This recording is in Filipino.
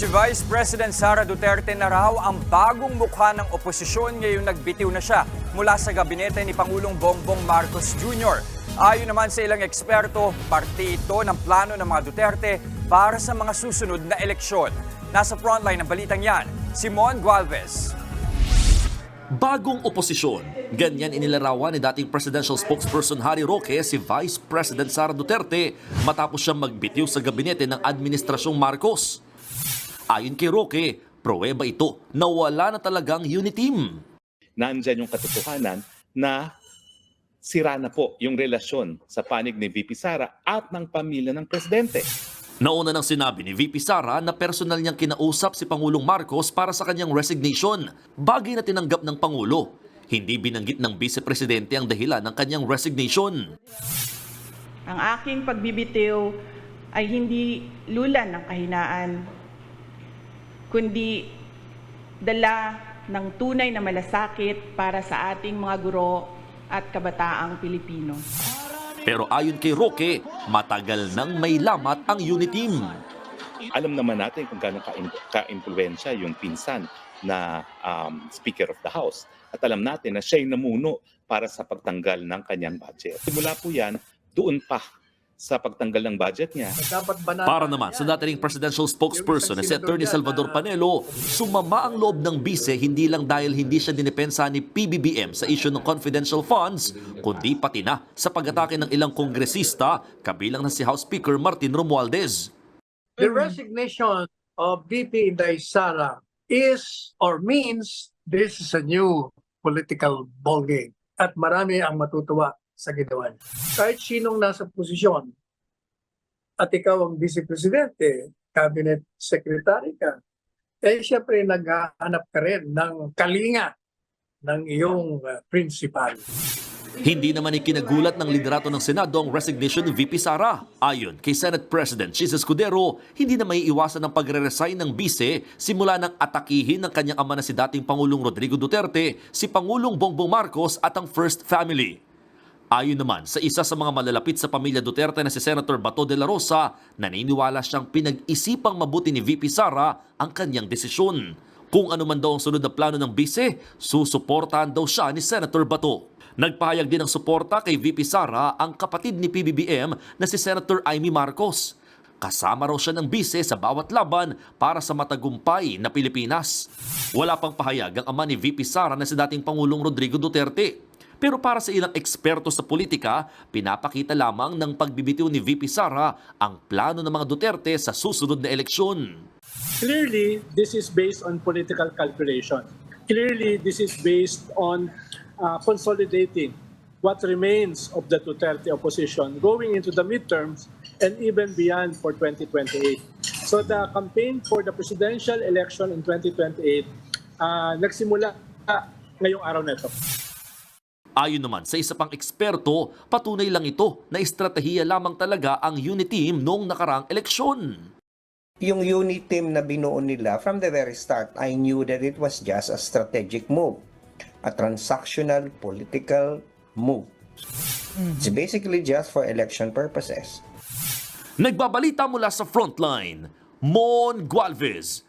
Si Vice President Sara Duterte na raw ang bagong mukha ng oposisyon ngayong nagbitiw na siya mula sa gabinete ni Pangulong Bongbong Marcos Jr. Ayon naman sa ilang eksperto, parte ito ng plano ng mga Duterte para sa mga susunod na eleksyon. Nasa frontline ng balitang yan, Simon Gualvez. Bagong oposisyon. Ganyan inilarawan ni dating presidential spokesperson Harry Roque si Vice President Sara Duterte matapos siyang magbitiw sa gabinete ng Administrasyong Marcos. Ayon kay Roque, pruweba ito na wala na talagang unity team. nandyan yung katotohanan na sira na po yung relasyon sa panig ni VP Sara at ng pamilya ng presidente. Nauna nang sinabi ni VP Sara na personal niyang kinausap si Pangulong Marcos para sa kanyang resignation, bagay na tinanggap ng Pangulo. Hindi binanggit ng Vice Presidente ang dahilan ng kanyang resignation. Ang aking pagbibitiw ay hindi lulan ng kahinaan, kundi dala ng tunay na malasakit para sa ating mga guro at kabataang Pilipino. Pero ayon kay Roque, matagal nang may lamat ang unity team. Alam naman natin kung gaano ka- ka-impluensya yung pinsan na um, Speaker of the House. At alam natin na siya yung namuno para sa pagtanggal ng kanyang budget. Simula po yan, doon pa sa pagtanggal ng budget niya. Para naman sa dating presidential spokesperson na si Attorney Salvador Panelo, sumama ang loob ng bise hindi lang dahil hindi siya dinipensa ni PBBM sa issue ng confidential funds, kundi pati na sa pag-atake ng ilang kongresista, kabilang na si House Speaker Martin Romualdez. The resignation of VP Inday Sara is or means this is a new political ballgame at marami ang matutuwa sa ginawa niya. Kahit sinong nasa posisyon at ikaw ang vice presidente, cabinet secretary ka, eh syempre naghahanap ka rin ng kalinga ng iyong uh, principal. Hindi naman ikinagulat ng liderato ng Senado ang resignation ni VP Sara. Ayon kay Senate President Chis Escudero, hindi na may iwasan ang pagre-resign ng bise simula ng atakihin ng kanyang ama na si dating Pangulong Rodrigo Duterte, si Pangulong Bongbong Marcos at ang First Family. Ayon naman sa isa sa mga malalapit sa pamilya Duterte na si Senator Bato de la Rosa, naniniwala siyang pinag-isipang mabuti ni VP Sara ang kanyang desisyon. Kung ano man daw ang sunod na plano ng bise, susuportahan daw siya ni Senator Bato. Nagpahayag din ng suporta kay VP Sara ang kapatid ni PBBM na si Senator Amy Marcos. Kasama raw siya ng bise sa bawat laban para sa matagumpay na Pilipinas. Wala pang pahayag ang ama ni VP Sara na si dating Pangulong Rodrigo Duterte. Pero para sa ilang eksperto sa politika, pinapakita lamang ng pagbibitiw ni VP Sara ang plano ng mga Duterte sa susunod na eleksyon. Clearly, this is based on political calculation. Clearly, this is based on uh, consolidating what remains of the Duterte opposition going into the midterms and even beyond for 2028. So the campaign for the presidential election in 2028 uh, nagsimula ngayong araw na ito. Ayon naman sa isa pang eksperto, patunay lang ito na estratehiya lamang talaga ang unity team noong nakarang eleksyon. yung unit team na binuo nila, from the very start, I knew that it was just a strategic move. A transactional political move. It's basically just for election purposes. Nagbabalita mula sa frontline, Mon Gualvez,